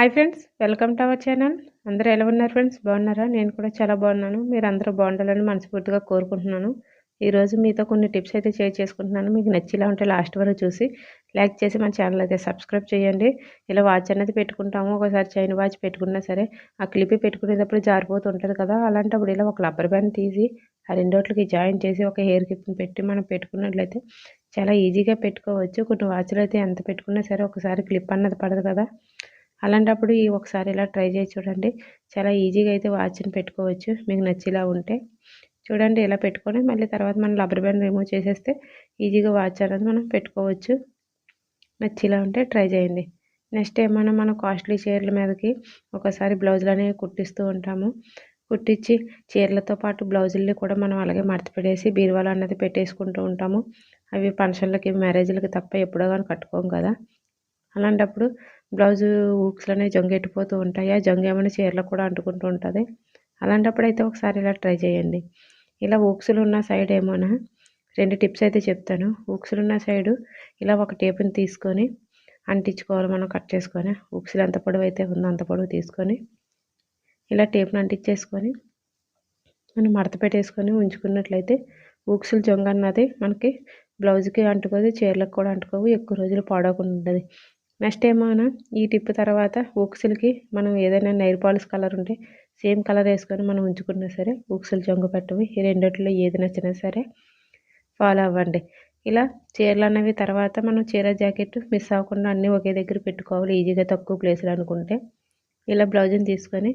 Hi friends welcome to our channel. అందరూ ఎలా ఉన్నారు ఫ్రెండ్స్? బాగున్నారా? నేను కూడా చాలా బాగున్నాను. మీరు అందరూ బాగుండాలని మనస్ఫూర్తిగా కోరుకుంటున్నాను. ఈరోజు మీతో కొన్ని టిప్స్ అయితే షేర్ చేసుకుంటున్నాను. మీకు నచ్చిలా ఉంటే లాస్ట్ వరకు చూసి లైక్ చేసి మన ఛానల్ అయితే సబ్స్క్రైబ్ చేయండి. ఇలా వాచ్ అనేది పెట్టుకుంటాము. ఒకసారి చైన్ వాచ్ పెట్టుకున్నా సరే ఆ క్లిప్ పెట్టుకునేటప్పుడు జారిపోతుంటుంది కదా. అలాంటప్పుడు ఇలా ఒక రబ్బర్ బ్యాండ్ తీసి ఆ రెండోట్లకి జాయిన్ చేసి ఒక హెయిర్ క్లిప్ని పెట్టి మనం పెట్టుకున్నట్లయితే చాలా ఈజీగా పెట్టుకోవచ్చు. కొన్ని వాచ్లు అయితే ఎంత పెట్టుకున్నా సరే ఒకసారి క్లిప్ అన్నది పడదు కదా. అలాంటప్పుడు ఈ ఒకసారి ఇలా ట్రై చేసి చూడండి. చాలా ఈజీగా అయితే వాచ్ని పెట్టుకోవచ్చు. మీకు నచ్చేలా ఉంటే. చూడండి ఇలా పెట్టుకొని మళ్ళీ తర్వాత మనం రబ్బర్ బ్యాండ్ రిమూవ్ చేసేస్తే ఈజీగా వాచ్ అనేది మనం పెట్టుకోవచ్చు. నచ్చేలా ఉంటే ట్రై చేయండి. నెక్స్ట్ ఏమైనా మనం కాస్ట్లీ చీరల మీదకి ఒకసారి బ్లౌజులు అనేవి కుట్టిస్తూ ఉంటాము. కుట్టించి చీరలతో పాటు బ్లౌజుల్ని కూడా మనం అలాగే మడత బీరువాలు అనేది అన్నది పెట్టేసుకుంటూ ఉంటాము. అవి ఫంక్షన్లకి మ్యారేజ్లకి తప్ప ఎప్పుడో కానీ కట్టుకోము కదా. అలాంటప్పుడు బ్లౌజు హుక్స్లు అనేవి జొంగెట్టిపోతూ ఉంటాయి. ఆ జొంగ ఏమైనా చీరలకు కూడా అంటుకుంటూ ఉంటుంది. అలాంటప్పుడు అయితే ఒకసారి ఇలా ట్రై చేయండి. ఇలా హుక్స్లు ఉన్న సైడ్ ఏమోనా రెండు టిప్స్ అయితే చెప్తాను. హుక్స్లు ఉన్న సైడు ఇలా ఒక టేపుని తీసుకొని అంటించుకోవాలి మనం కట్ చేసుకొని. హుక్స్లు ఎంత పొడవు అయితే ఉందో అంత పొడవు తీసుకొని ఇలా టేప్ని అంటించేసుకొని మనం మడత పెట్టేసుకొని ఉంచుకున్నట్లయితే హుక్స్లు జొంగ అన్నది మనకి బ్లౌజ్కి అంటుకోదు చీరలకు కూడా అంటుకోవు. ఎక్కువ రోజులు పాడవకుండా ఉంటుంది నెక్స్ట్ ఏమైనా ఈ టిప్ తర్వాత ఉక్సులకి మనం ఏదైనా నైర్ పాలిష్ కలర్ ఉంటే సేమ్ కలర్ వేసుకొని మనం ఉంచుకున్నా సరే ఉక్సులు జొంగ పెట్టవి ఈ రెండిట్లో ఏది నచ్చినా సరే ఫాలో అవ్వండి. ఇలా చీరలు అనేవి తర్వాత మనం చీర జాకెట్ మిస్ అవ్వకుండా అన్నీ ఒకే దగ్గర పెట్టుకోవాలి ఈజీగా తక్కువ ప్లేస్లో అనుకుంటే. ఇలా బ్లౌజ్ని తీసుకొని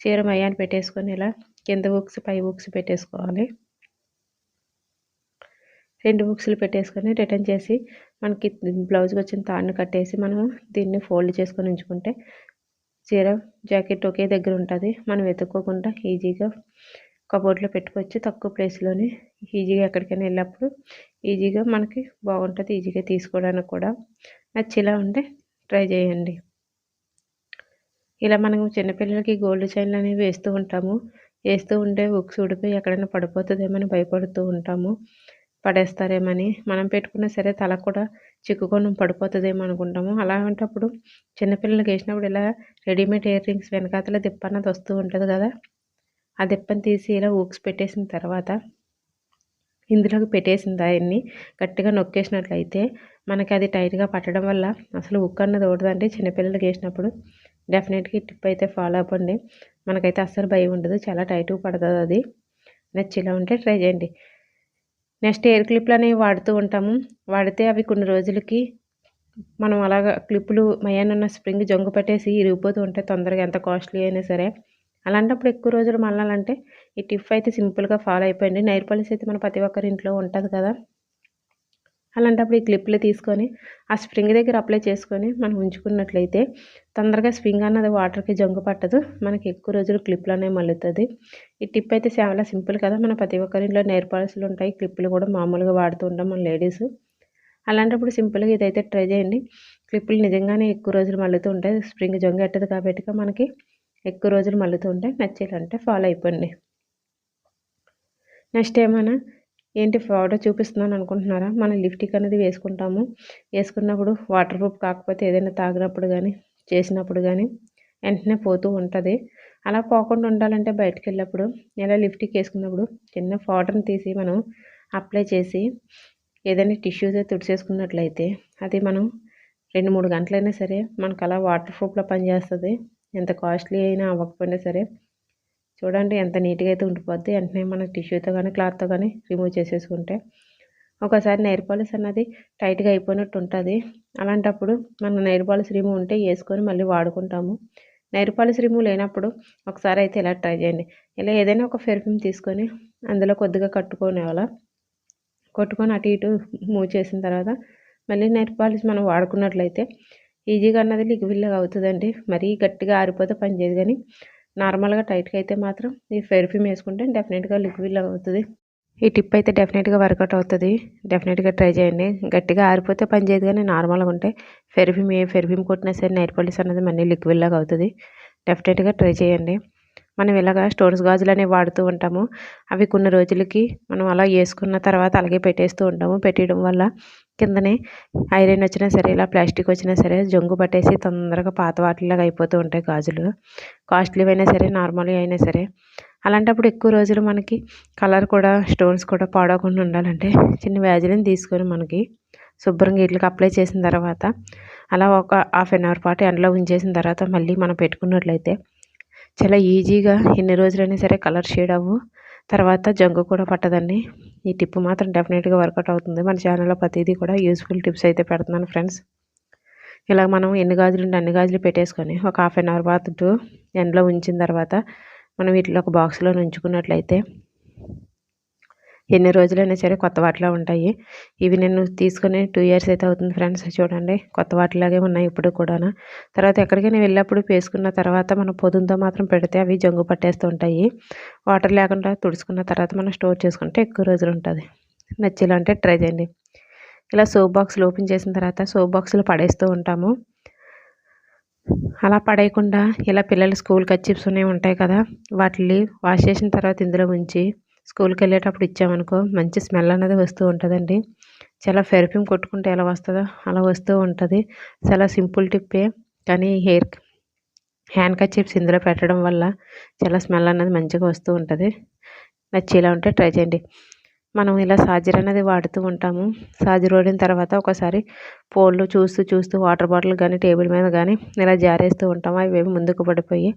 చీర మయాన్ని పెట్టేసుకొని ఇలా కింద బుక్స్ పై బుక్స్ పెట్టేసుకోవాలి. రెండు బుక్స్లు పెట్టేసుకొని రిటర్న్ చేసి మనకి బ్లౌజ్కి వచ్చిన తాడుని కట్టేసి మనము దీన్ని ఫోల్డ్ చేసుకొని ఉంచుకుంటే చీర జాకెట్ ఒకే దగ్గర ఉంటుంది. మనం వెతుక్కోకుండా ఈజీగా కబోర్డ్లో పెట్టుకోవచ్చు. తక్కువ ప్లేస్లోనే ఈజీగా ఎక్కడికైనా వెళ్ళినప్పుడు ఈజీగా మనకి బాగుంటుంది. ఈజీగా తీసుకోవడానికి కూడా నచ్చేలా ఉంటే ట్రై చేయండి. ఇలా మనం చిన్నపిల్లలకి గోల్డ్ చైన్లు అనేవి వేస్తూ ఉంటాము. వేస్తూ ఉంటే బుక్స్ ఊడిపోయి ఎక్కడైనా పడిపోతుందేమని భయపడుతూ ఉంటాము. పడేస్తారేమని మనం పెట్టుకున్నా సరే తల కూడా చిక్కుకొని పడిపోతుందేమో అనుకుంటాము. అలాంటప్పుడు చిన్నపిల్లలకి వేసినప్పుడు ఇలా రెడీమేడ్ ఇయర్ రింగ్స్ వెనకాతల దిప్ప అన్నది వస్తూ ఉంటుంది కదా. ఆ దిప్పని తీసి ఇలా ఊక్స్ పెట్టేసిన తర్వాత ఇందులోకి పెట్టేసిన దాన్ని గట్టిగా నొక్కేసినట్లయితే మనకి అది టైట్గా పట్టడం వల్ల అసలు ఉక్కు అన్నది ఓడదండి చిన్నపిల్లలకి వేసినప్పుడు డెఫినెట్గా టిప్ అయితే ఫాలో అవ్వండి. మనకైతే అస్సలు భయం ఉండదు చాలా టైట్గా పడుతుంది అది. నచ్చిలా ఉంటే ట్రై చేయండి. నెక్స్ట్ ఎయిర్ క్లిప్లు అనేవి వాడుతూ ఉంటాము. వాడితే అవి కొన్ని రోజులకి మనం అలాగ క్లిప్పులు మయానున్న స్ప్రింగ్ జొంగు పెట్టేసి ఇరిగిపోతూ ఉంటాయి తొందరగా ఎంత కాస్ట్లీ అయినా సరే. అలాంటప్పుడు ఎక్కువ రోజులు మళ్ళాలంటే ఈ టిప్ అయితే సింపుల్గా ఫాలో అయిపోయింది. నైర్ పాలిస్ అయితే మన ప్రతి ఒక్కరి ఇంట్లో ఉంటుంది కదా. అలాంటప్పుడు ఈ క్లిప్లు తీసుకొని ఆ స్ప్రింగ్ దగ్గర అప్లై చేసుకొని మనం ఉంచుకున్నట్లయితే తొందరగా స్ప్రింగ్ అన్నది వాటర్కి జంగు పట్టదు. మనకి ఎక్కువ రోజులు క్లిప్లు అనేవి మళ్ళుతుంది ఈ టిప్ అయితే చాలా సింపుల్ కదా. మన ప్రతి ఒక్కరింట్లో నేర్ పాలసీలు ఉంటాయి. క్లిప్లు కూడా మామూలుగా వాడుతూ ఉంటాం మన లేడీస్. అలాంటప్పుడు సింపుల్గా ఇదైతే ట్రై చేయండి. క్లిప్పులు నిజంగానే ఎక్కువ రోజులు మళ్ళుతూ ఉంటాయి. స్ప్రింగ్ జొంగ ఎట్టదు కాబట్టి మనకి ఎక్కువ రోజులు మళ్ళుతూ ఉంటాయి. నచ్చేయాలంటే ఫాలో అయిపోండి. నెక్స్ట్ ఏమైనా ఏంటి పౌడర్ చూపిస్తున్నాను అనుకుంటున్నారా? మనం లిప్టిక్ అనేది వేసుకుంటాము. వేసుకున్నప్పుడు వాటర్ ప్రూఫ్ కాకపోతే ఏదైనా తాగినప్పుడు కానీ చేసినప్పుడు కానీ వెంటనే పోతూ ఉంటుంది. అలా పోకుండా ఉండాలంటే బయటకు వెళ్ళినప్పుడు ఇలా లిప్టిక్ వేసుకున్నప్పుడు చిన్న పౌడర్ని తీసి మనం అప్లై చేసి ఏదైనా టిష్యూస్ తుడిచేసుకున్నట్లయితే అది మనం రెండు మూడు గంటలైనా సరే మనకు అలా వాటర్ ప్రూఫ్లో పనిచేస్తుంది. ఎంత కాస్ట్లీ అయినా అవ్వకపోయినా సరే చూడండి ఎంత నీట్గా అయితే ఉండిపోద్ది. వెంటనే మన టిష్యూతో కానీ క్లాత్తో కానీ రిమూవ్ చేసేసుకుంటే. ఒకసారి నెయిర్ పాలిష్ అన్నది టైట్గా అయిపోయినట్టు ఉంటుంది. అలాంటప్పుడు మనం నెయిర్ పాలిష్ రిమూవ్ ఉంటే వేసుకొని మళ్ళీ వాడుకుంటాము. నెయిర్ పాలిష్ రిమూవ్ లేనప్పుడు ఒకసారి అయితే ఇలా ట్రై చేయండి. ఇలా ఏదైనా ఒక పెర్ఫ్యూమ్ తీసుకొని అందులో కొద్దిగా కట్టుకొని అలా కొట్టుకొని అటు ఇటు మూవ్ చేసిన తర్వాత మళ్ళీ నెయిర్ పాలిష్ మనం వాడుకున్నట్లయితే ఈజీగా అన్నది లిక్విడ్లాగా అవుతుందండి. మరీ గట్టిగా ఆరిపోతే పనిచేయదు కానీ నార్మల్గా టైట్గా అయితే మాత్రం ఈ పెర్ఫ్యూమ్ వేసుకుంటే డెఫినెట్గా లిక్విడ్ అవుతుంది. ఈ టిప్ అయితే డెఫినెట్గా వర్కౌట్ అవుతుంది. డెఫినెట్గా ట్రై చేయండి. గట్టిగా ఆరిపోతే పని చేయదు కానీ నార్మల్గా ఉంటే పెర్ఫ్యూమ్ ఏ పెర్ఫ్యూమ్ కొట్టినా సరే నైట్ పాలిష్ అనేది మళ్ళీ లిక్విడ్ లాగా అవుతుంది. డెఫినెట్గా ట్రై చేయండి. మనం ఇలాగా స్టోన్స్ గాజులు అనేవి వాడుతూ ఉంటాము అవి కొన్ని రోజులకి మనం అలా వేసుకున్న తర్వాత అలాగే పెట్టేస్తూ ఉంటాము. పెట్టేయడం వల్ల కిందనే ఐరన్ వచ్చినా సరే ఇలా ప్లాస్టిక్ వచ్చినా సరే జంగు పట్టేసి తొందరగా పాత వాటిలాగా అయిపోతూ ఉంటాయి గాజులు. కాస్ట్లీ అయినా సరే నార్మల్ అయినా సరే. అలాంటప్పుడు ఎక్కువ రోజులు మనకి కలర్ కూడా స్టోన్స్ కూడా పాడవకుండా ఉండాలంటే చిన్న వ్యాజిలిని తీసుకొని మనకి శుభ్రంగా వీటికి అప్లై చేసిన తర్వాత అలా ఒక హాఫ్ అన్ అవర్ పాటు ఎండలో ఉంచేసిన తర్వాత మళ్ళీ మనం పెట్టుకున్నట్లయితే చాలా ఈజీగా ఎన్ని రోజులైనా సరే కలర్ షేడ్ అవ్వు. తర్వాత జంగు కూడా పట్టదండి. ఈ టిప్ మాత్రం డెఫినెట్గా వర్కౌట్ అవుతుంది. మన ఛానల్లో ప్రతిదీ కూడా యూస్ఫుల్ టిప్స్ అయితే పెడుతున్నాను ఫ్రెండ్స్ ఇలా మనం ఎన్ని గాజులు ఉంటే అన్ని గాజులు పెట్టేసుకొని ఒక హాఫ్ అన్ అవర్ పాటు ఎండలో ఉంచిన తర్వాత మనం వీటిలో ఒక బాక్స్లో ఉంచుకున్నట్లయితే ఎన్ని రోజులైనా సరే కొత్త వాటిలో ఉంటాయి. ఇవి నేను తీసుకుని టూ ఇయర్స్ అయితే అవుతుంది ఫ్రెండ్స్ చూడండి. కొత్త వాటిలాగే ఉన్నాయి ఇప్పుడు కూడా తర్వాత ఎక్కడికైనా వెళ్ళినప్పుడు వేసుకున్న తర్వాత మనం పొదుంతో మాత్రం పెడితే అవి జంగు పట్టేస్తూ ఉంటాయి. వాటర్ లేకుండా తుడుచుకున్న తర్వాత మనం స్టోర్ చేసుకుంటే ఎక్కువ రోజులు ఉంటుంది. నచ్చేలాంటే ట్రై చేయండి. ఇలా సోప్ బాక్స్లు ఓపెన్ చేసిన తర్వాత సోప్ బాక్స్లు పడేస్తూ ఉంటాము. అలా పడేయకుండా ఇలా పిల్లలు స్కూల్కి వచ్చి ఉంటాయి కదా వాటిని వాష్ చేసిన తర్వాత ఇందులో ఉంచి స్కూల్కి వెళ్ళేటప్పుడు ఇచ్చామనుకో మంచి స్మెల్ అనేది వస్తూ ఉంటుందండి. చాలా పెర్ఫ్యూమ్ కొట్టుకుంటే ఎలా వస్తుందో అలా వస్తూ ఉంటుంది. చాలా సింపుల్ టిప్పే కానీ హెయిర్ హ్యాండ్ కచీప్స్ ఇందులో పెట్టడం వల్ల చాలా స్మెల్ అనేది మంచిగా వస్తూ ఉంటుంది. నచ్చేలా ఉంటే ట్రై చేయండి. మనం ఇలా సాజర్ అనేది వాడుతూ ఉంటాము. సాజర్ వాడిన తర్వాత ఒకసారి పోళ్ళు చూస్తూ చూస్తూ వాటర్ బాటిల్ కానీ టేబుల్ మీద కానీ ఇలా జారేస్తూ ఉంటాము. అవి ముందుకు పడిపోయి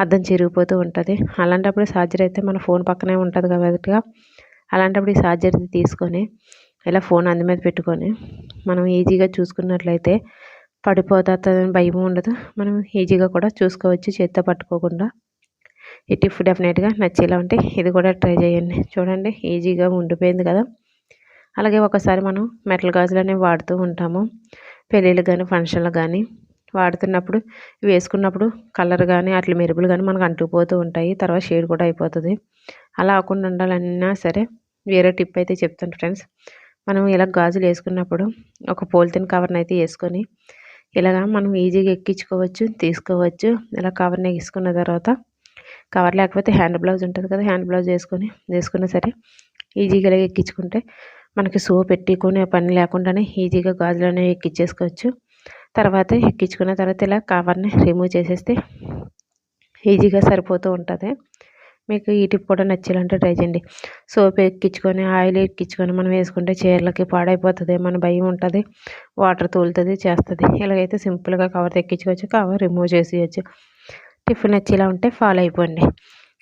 అర్థం చిరిగిపోతూ ఉంటుంది. అలాంటప్పుడు ఛార్జర్ అయితే మన ఫోన్ పక్కనే ఉంటుంది కాబట్టి అలాంటప్పుడు ఈ ఛార్జర్ తీసుకొని ఇలా ఫోన్ అందు మీద పెట్టుకొని మనం ఈజీగా చూసుకున్నట్లయితే పడిపోతుందని భయం ఉండదు. మనం ఈజీగా కూడా చూసుకోవచ్చు చేత్తో పట్టుకోకుండా. ఈ టిప్ డెఫినెట్గా నచ్చేలా ఉంటే ఇది కూడా ట్రై చేయండి. చూడండి ఈజీగా ఉండిపోయింది కదా. అలాగే ఒకసారి మనం మెటల్ గాజులు అనేవి వాడుతూ ఉంటాము. పెళ్ళిళ్ళు కానీ ఫంక్షన్లు కానీ వాడుతున్నప్పుడు వేసుకున్నప్పుడు కలర్ కానీ అట్లా మెరుపులు కానీ మనకు అంటుకుపోతూ ఉంటాయి. తర్వాత షేడ్ కూడా అయిపోతుంది. అలా అవ్వకుండా ఉండాలన్నా సరే వేరే టిప్ అయితే చెప్తాను ఫ్రెండ్స్. మనం ఇలా గాజులు వేసుకున్నప్పుడు ఒక పోలిథిన్ కవర్ని అయితే వేసుకొని ఇలాగా మనం ఈజీగా ఎక్కించుకోవచ్చు తీసుకోవచ్చు. ఇలా కవర్ని వేసుకున్న తర్వాత కవర్ లేకపోతే హ్యాండ్ బ్లౌజ్ ఉంటుంది కదా హ్యాండ్ బ్లౌజ్ వేసుకొని వేసుకున్నా సరే ఈజీగా ఎక్కించుకుంటే మనకి సో పెట్టుకునే పని లేకుండానే ఈజీగా గాజులు అనేవి ఎక్కించేసుకోవచ్చు. తర్వాత ఎక్కించుకున్న తర్వాత ఇలా కవర్ని రిమూవ్ చేసేస్తే ఈజీగా సరిపోతూ ఉంటుంది. మీకు ఈ టిప్ కూడా నచ్చాలంటే ట్రై చేయండి. సోప్ ఎక్కించుకొని ఆయిల్ ఎక్కించుకొని మనం వేసుకుంటే చీరలకి పాడైపోతుంది మన భయం ఉంటుంది వాటర్ తోలుతుంది చేస్తుంది. ఇలాగైతే సింపుల్గా కవర్ ఎక్కించుకోవచ్చు కవర్ రిమూవ్ చేసేయచ్చు. టిఫిన్ నచ్చేలా ఉంటే ఫాలో అయిపోండి.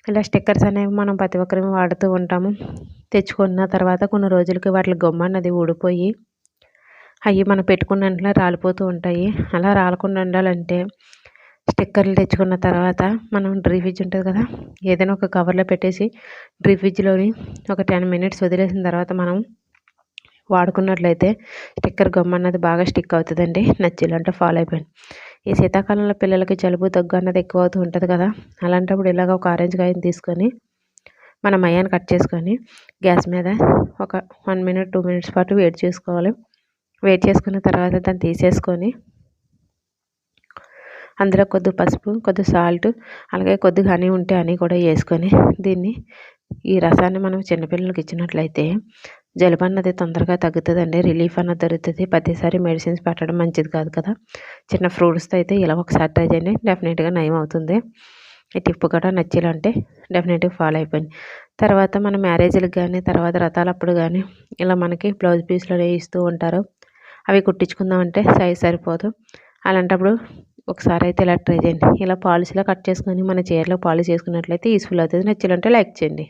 ఇలా స్టిక్కర్స్ అనేవి మనం ప్రతి ఒక్కరు వాడుతూ ఉంటాము. తెచ్చుకున్న తర్వాత కొన్ని రోజులకి వాటి గొమ్మ అన్నది ఊడిపోయి అవి మనం పెట్టుకున్న వెంటనే రాలిపోతూ ఉంటాయి. అలా రాలకుండా ఉండాలంటే స్టిక్కర్లు తెచ్చుకున్న తర్వాత మనం డ్రీ ఫ్రిడ్జ్ ఉంటుంది కదా ఏదైనా ఒక కవర్లో పెట్టేసి డ్రీ ఫ్రిడ్జ్లోని ఒక టెన్ మినిట్స్ వదిలేసిన తర్వాత మనం వాడుకున్నట్లయితే స్టిక్కర్ గమ్ అన్నది బాగా స్టిక్ అవుతుందండి నచ్చిలంటే ఫాలో అయిపోయింది ఈ శీతాకాలంలో పిల్లలకి జలుబు దగ్గు అన్నది ఎక్కువ అవుతూ ఉంటుంది కదా అలాంటప్పుడు ఇలాగ ఒక ఆరెంజ్ కాయని తీసుకొని మనం అయ్యాన్ని కట్ చేసుకొని గ్యాస్ మీద ఒక వన్ మినిట్ టూ మినిట్స్ పాటు వేడి చేసుకోవాలి. వేడి చేసుకున్న తర్వాత దాన్ని తీసేసుకొని అందులో కొద్ది పసుపు కొద్ది సాల్ట్ అలాగే కొద్దిగా హనీ ఉంటే హనీ కూడా వేసుకొని దీన్ని ఈ రసాన్ని మనం చిన్నపిల్లలకి ఇచ్చినట్లయితే జలుబు అన్నది తొందరగా తగ్గుతుందండి. రిలీఫ్ అన్నది దొరుకుతుంది. ప్రతిసారి మెడిసిన్స్ పెట్టడం మంచిది కాదు కదా. చిన్న ఫ్రూట్స్తో అయితే ఇలా ఒకసారి ట్రై చేయండి. డెఫినెట్గా నయం అవుతుంది. ఈ టిప్ కూడా నచ్చాలంటే డెఫినెట్గా ఫాలో అయిపోయింది తర్వాత మన మ్యారేజ్లకు కానీ తర్వాత రథాలప్పుడు కానీ ఇలా మనకి బ్లౌజ్ పీస్లో ఇస్తూ ఉంటారు. అవి కుట్టించుకుందామంటే సైజ్ సరిపోదు. అలాంటప్పుడు ఒకసారి అయితే ఇలా ట్రై చేయండి. ఇలా పాలిసీలో కట్ చేసుకొని మన చీరలో పాలిష్ చేసుకున్నట్లయితే యూస్ఫుల్ అవుతుంది. నచ్చాలంటే లైక్ చేయండి.